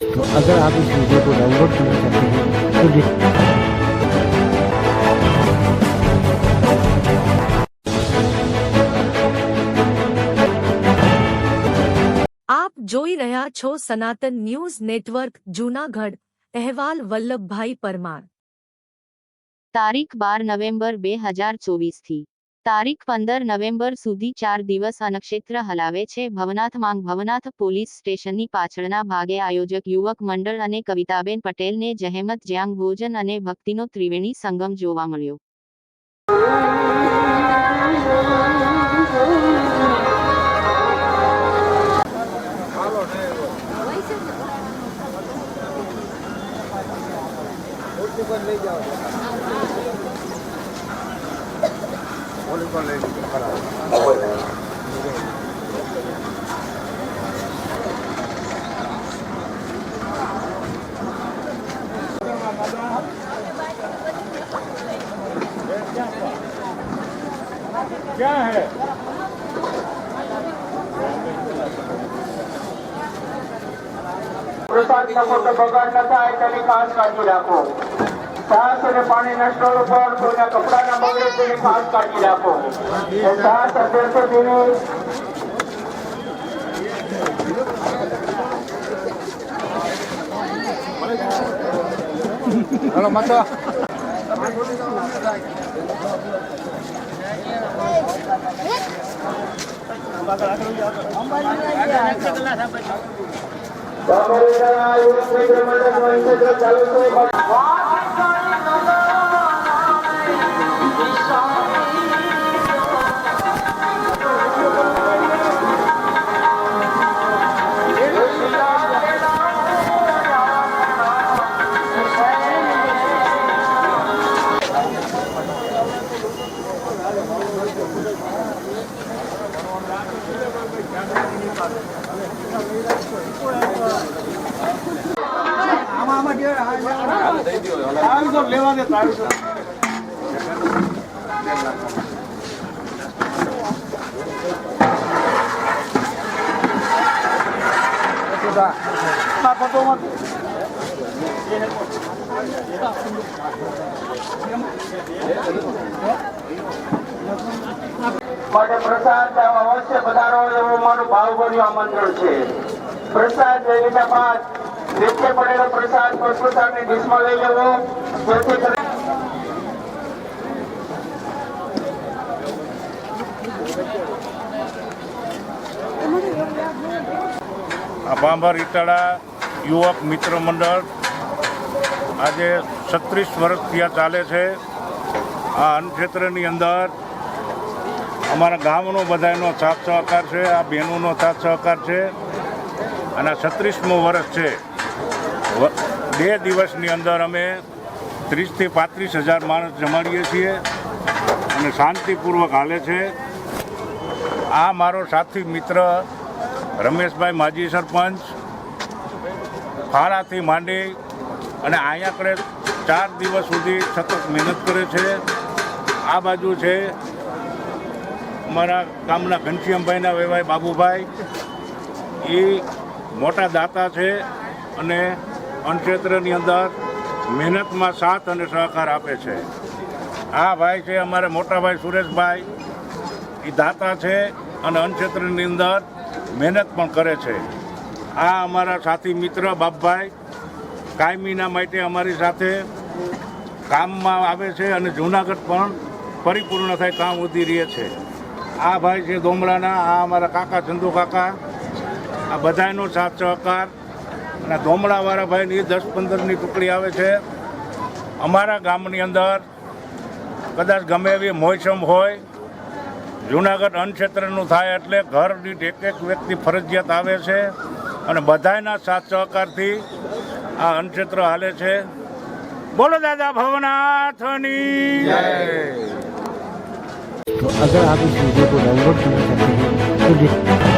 तो अगर आप इस वीडियो को डाउनलोड करना चाहते हैं तो डिस- આપ જોઈ રહ્યા છો સનાતન ન્યૂઝ નેટવર્ક જૂનાગઢ અહેવાલ વલ્લભભાઈ પરમાર તારીખ બાર નવેમ્બર બે હજાર ચોવીસથી તારીખ પંદર નવેમ્બર સુધી ચાર દિવસ અનક્ષેત્ર હલાવે છે. ભવનાથ માંગ ભવનાથ પોલીસ સ્ટેશનની પાછળના ભાગે આયોજક યુવક મંડળ અને કવિતાબેન પટેલને જહેમત, જ્યાંગ ભોજન અને ભક્તિનો ત્રિવેણી સંગમ જોવા મળ્યો. વરસાદ ન મોટો બગાડ ન થાય તેની ખાસ કાળજી રાખો છાસ અને પાણીના સ્ટોર ઉપર કોઈના કપડાના બગડે તેની ખાસ કાઢી રાખો સાસ અઢારસો યુવક મિત્ર મંડળનો ચાલુ માટે પ્રસાદ અવશ્ય પધારો એવું મારું ભાવભર્યું આમંત્રણ છે પ્રસાદ લીધા બાદ નીચે પડેલો પ્રસાદ પ્રસાદની ડીશમાં લઈ લેવો જેથી કરી આ ભાંભર ઇટાળા યુવક મિત્ર મંડળ આજે છત્રીસ વર્ષ ત્યાં ચાલે છે. આ અન્નક્ષેત્રની અંદર અમારા ગામનો બધાનો સાથ સહકાર છે, આ બહેનોનો સાથ સહકાર છે અને છત્રીસમો વર્ષ છે. બે દિવસની અંદર અમે ત્રીસથી પાંત્રીસ હજાર માણસ જમાડીએ છીએ અને શાંતિપૂર્વક હાલે છે. આ મારો સાથી મિત્ર રમેશભાઈ માજી સરપંચ ફાળાથી માંડી અને અહીંયા કડે ચાર દિવસ સુધી સતત મહેનત કરે છે. આ બાજુ છે અમારા ગામના ઘનશ્યામભાઈના વેવાય બાબુભાઈ. એ મોટા દાતા છે અને અન્નક્ષેત્રની અંદર મહેનતમાં સાથ અને સહકાર આપે છે. આ ભાઈ છે અમારા મોટાભાઈ સુરેશભાઈ. એ દાતા છે અને અનક્ષેત્રની અંદર મહેનત પણ કરે છે. આ અમારા સાથી મિત્ર બાપભાઈ કાયમીના માટે અમારી સાથે કામમાં આવે છે અને જૂનાગઢ પણ પરિપૂર્ણ થાય કામ વધી રહે છે. આ ભાઈ છે દોમડાના, આ અમારા કાકા ચંદુ કાકા. આ બધાનો સાથ સહકાર અને દોમડાવાળા ભાઈની દસ પંદરની ટુકડી આવે છે અમારા ગામની અંદર કદાચ ગમે એવી મોસમ હોય જુનાગઢ અન્નક્ષેત્રનું થાય એટલે ઘર દીઠ એક એક વ્યક્તિ ફરજિયાત આવે છે અને બધાના સાથ સહકારથી આ અન્નક્ષેત્ર હાલે છે બોલો દાદા ભવનાથની જય तो अगर आप इस वीडियो को डाउनलोड करना चाहते हैं तो डिस-